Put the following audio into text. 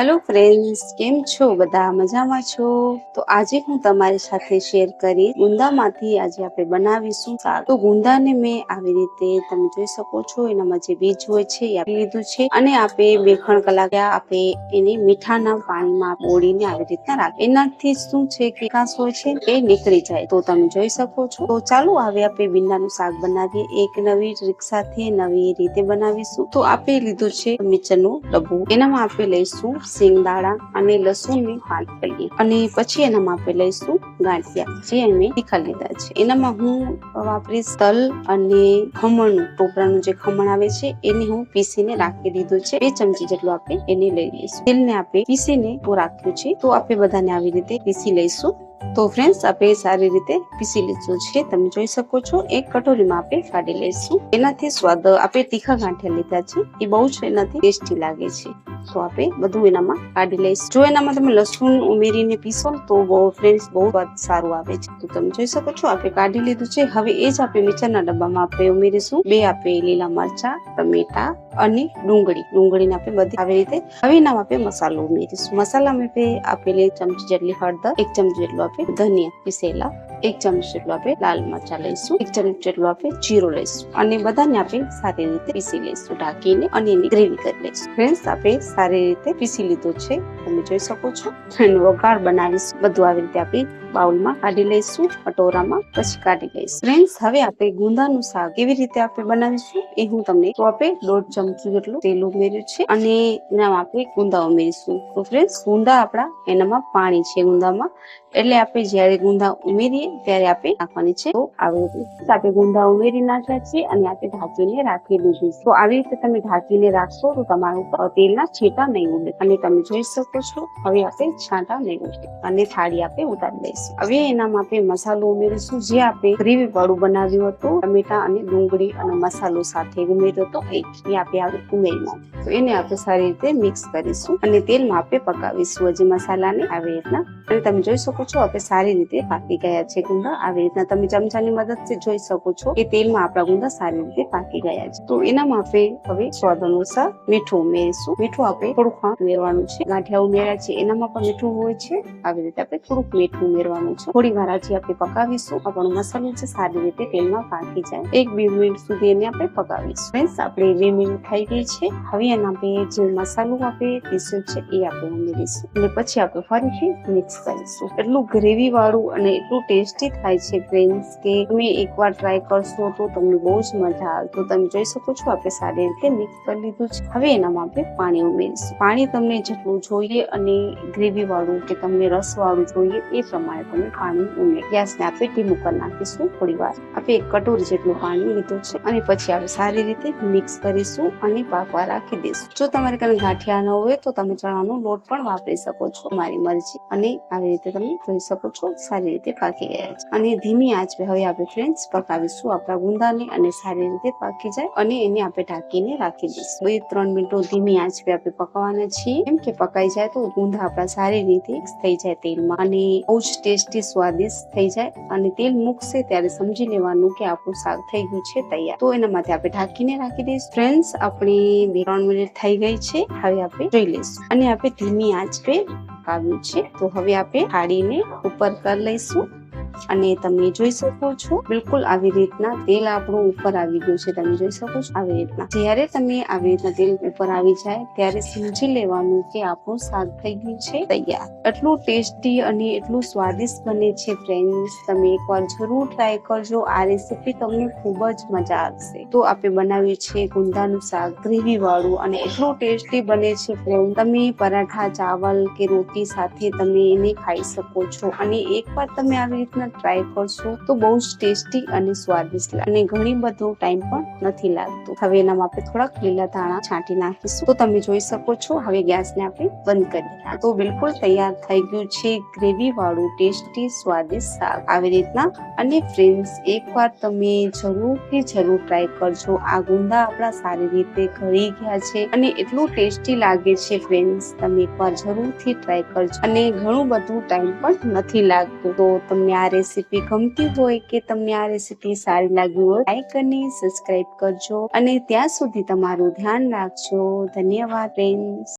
Hello friends કેમ છો? બધા મજામાં છો? તો આજે હું તમારી સાથે શેર કરી ગુંદામાંથી આજે આપણે બનાવીશું શાક. તો ગુંદાને મેં આવી રીતે તમે જોઈ શકો છો, એનામાં જે બીજ હોય છે એ આપી લીધું છે. અને આપણે બે ખણ કલાક આપણે એને મીઠાના પાણીમાં બોળીને આવી રીતના રાખી એનાથી શું છે કે કાંસ હોય છે? એ નીકળી જાય. તો તમે જોઈ શકો છો. તો ચાલો હવે આપણે ભીંડાનું શાક બનાવીએ. એક નવી ટ્રીક નવી રીતે બનાવીશું. તો આપે લીધું છે મિચરનું ડબ્બુ એનામાં આપણે લઈશું સિંગદાણા અને લસણની પાંચ કલી અને પછી એનામાં આપણે લઈશું ગાંઠિયા. જે અમે તીખા લીધા છે. એનામાં હું વાપરીશ તલ અને ખમણનું. ટોપરાનું જે ખમણ આવે છે, એને હું પીસીને રાખી દીધું છે. બે ચમચી જેટલું આપણે એને લઈ લઈશું. તેલને આપણે પીસીને રાખ્યું છે. તો આપણે બધાને આવી રીતે પીસી લઈશું. તો ફ્રેન્ડ્સ, આપણે સારી રીતે પીસી લીધું છે. તમે જોઈ શકો છો, એક કટોરીમાં આપણે કાઢી લઈશું. એનાથી સ્વાદ, આપણે તીખા ગાંઠિયા લીધા છે. એ બહુ જ એનાથી ટેસ્ટી લાગે છે. તો આપણે બધું એનામાં કાઢી લઈશું. જો એનામાં તમે લસણ ઉમેરીને પીસો તો બહુ ફ્રેન્ડ્સ બહુ સારું આવે છે. તો તમે જોઈ શકો છો આપણે કાઢી લીધું છે. હવે એ જ આપણે મિક્સરના ડબ્બામાં આપણે ઉમેરીશું. બે આપણે લીલા મરચા, ટમેટા અને ડુંગળી. ડુંગળીને આપણે બધી આવી રીતે હવે એનામાં આપણે મસાલો ઉમેરીશું. મસાલામાં આપણે આપેલી ચમચી જેટલી હળદર, એક ચમચી જેટલું આપણે ધનિયા પીસેલા એક ચમચ જેટલું આપણે લાલ મરચા લઈશું, એક ચમચ જેટલું આપણે જીરો લઈશું અને બધાને આપણે સારી રીતે પીસી લઈશું. ઢાંકીને અને એની ગ્રેવી કરી લઈશું. ફ્રેન્ડ્સ આપણે સારી રીતે પીસી લીધું છે. તમે જોઈ શકો છો. અને વઘાર બનાવીશું. બધું આવી રીતે આપણે બાઉલમાં કાઢી લઈશું, કટોરામાં પછી કાઢી લઈશું. ફ્રેન્ડ્સ, હવે આપણે ગુંદાનું શાક કેવી રીતે આપણે બનાવીશું એ હું તમને તો આપણે દોઢ ચમચી જેટલું તેલ ઉમેર્યું છે અને એનામાં આપણે ગુંદા ઉમેરીશું. તો ફ્રેન્ડ્સ, ગુંદા આપણા એનામાં પાણી છે ગુંદામાં. એટલે આપણે જ્યારે ગુંદા ઉમેરીએ ત્યારે આપણે નાખવાની છે. તો આવી રીતે આપણે ગુંદા ઉમેરી નાખ્યા છે અને આપણે ઢાંકીને રાખેલું છે. તો આવી રીતે તમે ઢાંકીને રાખશો તો તમારું તેલના છેટા નહીં ઉડે. અને તમે જોઈ શકો છો, હવે આપણે છાંટા નહીં ઉડે. અને થાળી આપણે ઉતારી દઈશું. હવે એનામાં આપણે મસાલો ઉમેરીશું. જે આપણે ગ્રેવી વાળું બનાવ્યું હતું, ટમેટા અને ડુંગળી અને મસાલો સાથે ઉમેર્યો હતો, એ આપણે હવે ઉમેરી નાખ્યું. તો એને આપણે સારી રીતે મિક્સ કરીશું અને તેલમાં આપણે પકાવીશું. હજી મસાલાને આવી રીતના. અને તમે જોઈ શકો છો, આપણે સારી રીતે પાકી ગયા છે. ગુંદા. આવી રીતના તમે ચમચાની મદદથી જોઈ શકો છો કે તેલમાં આપણા ગુંદા સારી રીતે પાકી ગયા છે. તો એનામાં આપણે હવે સ્વાદ અનુસાર મીઠું ઉમેરીશું. મીઠું આપણે થોડું ખાંડ ઉમેરવાનું છે. ગાંઠિયા ઉમેર્યા છે. એનામાં પણ મીઠું હોય છે. આવી રીતે આપણે થોડુંક મીઠું ઉમેરવાનું છે. થોડી વાર હજી આપણે પકાવીશું. આપણો મસાલો છે સારી રીતે તેલમાં પાકી જાય. એક બે મિનિટ સુધી એને આપણે પકાવીશું. ફ્રેન્ડ્સ, આપણે બે મિનિટ થઈ ગઈ છે. હવે એના આપણે જે મસાલો આપણે પીસ્યો છે એ આપણે ઉમેરીશું. અને પછી આપણે ફરીથી મિક્સ કરીશું. એટલું ગ્રેવી વાળું અને એટલું ટેસ્ટી થાય છે ફ્રેન્ડ્સ કે તમે એકવાર ટ્રાય કરશો તો તમને બહુ જ મજા આવે. તો તમે જોઈ શકો છો આપણે સારી રીતે મિક્સ કરી લીધું છે. હવે એનામાં આપણે પાણી ઉમેરીશું. પાણી તમને જેટલું જોઈએ અને ગ્રેવી વાળું કે તમને રસ વાળું જોઈએ એ પ્રમાણે તમે પાણી ઉમેરી ગેસને આપણે ધીમું કરી નાખીશું થોડી વાર. આપણે એક કટોરી જેટલું પાણી લીધું છે અને પછી આપણે સારી રીતે મિક્સ કરીશું અને પાકવા રાખી દઈશું. જો તમારે કઈ ગાંઠિયા ન હોય તો તમે ચણાનો લોટ પણ વાપરી શકો છો. મારી મરજી. અને આવી રીતે તમે જોઈ શકો છો સારી રીતે પાકી ગયા છે અને ધીમી આંચ પે હવે આપણે ફ્રેન્ડ્સ પકાવીશું આપણા ગુંદાને અને સારી રીતે પાકી જાય અને એને આપણે ઢાંકીને રાખી દઈશું. બે ત્રણ મિનિટો ધીમી આંચ પે આપણે પકાવવાના છીએ. કેમ કે પકાઈ જાય તો ગુંદા આપણા સારી રીતે થઈ જાય તેલમાં અને બહુ જ ટેસ્ટી, સ્વાદિષ્ટ થઈ જાય અને તેલ મૂકશે ત્યારે સમજી લેવાનું કે આપણું શાક થઈ ગયું છે તૈયાર. તો એના માટે આપણે ઢાંકીને રાખી દઈશું. ફ્રેન્ડ્સ આપણી બે ત્રણ મિનિટ થઈ ગઈ છે. હવે આપણે જોઈ લઈશું. અને આપણે ધીમી આંચ પે પકાવ્યું છે. તો હવે આપણે થાળીને ઉપર કરી લઈશું. અને તમે જોઈ શકો છો, બિલકુલ આવી રીતના તેલ આપણું ઉપર આવી ગયું છે. તમે જોઈ શકો છો આવી રીતના. જ્યારે તમે આવી રીતના તેલ ઉપર આવી જાય, ત્યારે સમજી લેવાનું કે આપણું શાક થઈ ગયું છે તૈયાર. એટલું ટેસ્ટી અને એટલું સ્વાદિષ્ટ બને છે ફ્રેન્ડ્સ તમે એકવાર જરૂર ટ્રાય કરજો. આ રેસીપી તમને ખૂબ જ મજા આવશે. તો આપણે બનાવ્યું છે ગુંદાનું શાક ગ્રેવી વાળું અને એટલું ટેસ્ટી બને છે ફ્રેન્ડ તમે પરાઠા, ચાવલ કે રોટી સાથે તમે એને ખાઈ શકો છો. અને એકવાર તમે આવી રીતના ટ્રાય કરશો તો બહુ જ ટેસ્ટી અને સ્વાદિષ્ટ લાગે. અને ઘણી બધો ટાઈમ પણ નથી લાગતો. હવે એનામાં આપણે થોડાક લીલા ધાણા છાંટી નાખીશું. તો તમે જોઈ શકો છો, હવે ગેસને આપણે બંધ કરી તો બિલકુલ તૈયાર થઈ ગયું છે ગ્રેવી વાળું ટેસ્ટી, સ્વાદિષ્ટ શાક. આવી રીતના. અને ફ્રેન્ડ્સ એકવાર તમે જરૂરથી જરૂર ટ્રાય કરજો. આ ગુંદા આપણા સારી રીતે ઘડી ગયા છે અને એટલું ટેસ્ટી લાગે છે ફ્રેન્ડ્સ તમે એકવાર જરૂરથી ટ્રાય કરજો. અને ઘણું બધું ટાઈમ પણ નથી લાગતું. તો તમને આ રેસીપી ગમતી હોય કે તમને આ રેસીપી સારી લાગી હોય લાઈક અને સબસ્ક્રાઇબ કરજો. અને ત્યાં સુધી તમારું ધ્યાન રાખજો. ધન્યવાદ ફ્રેન્ડ્સ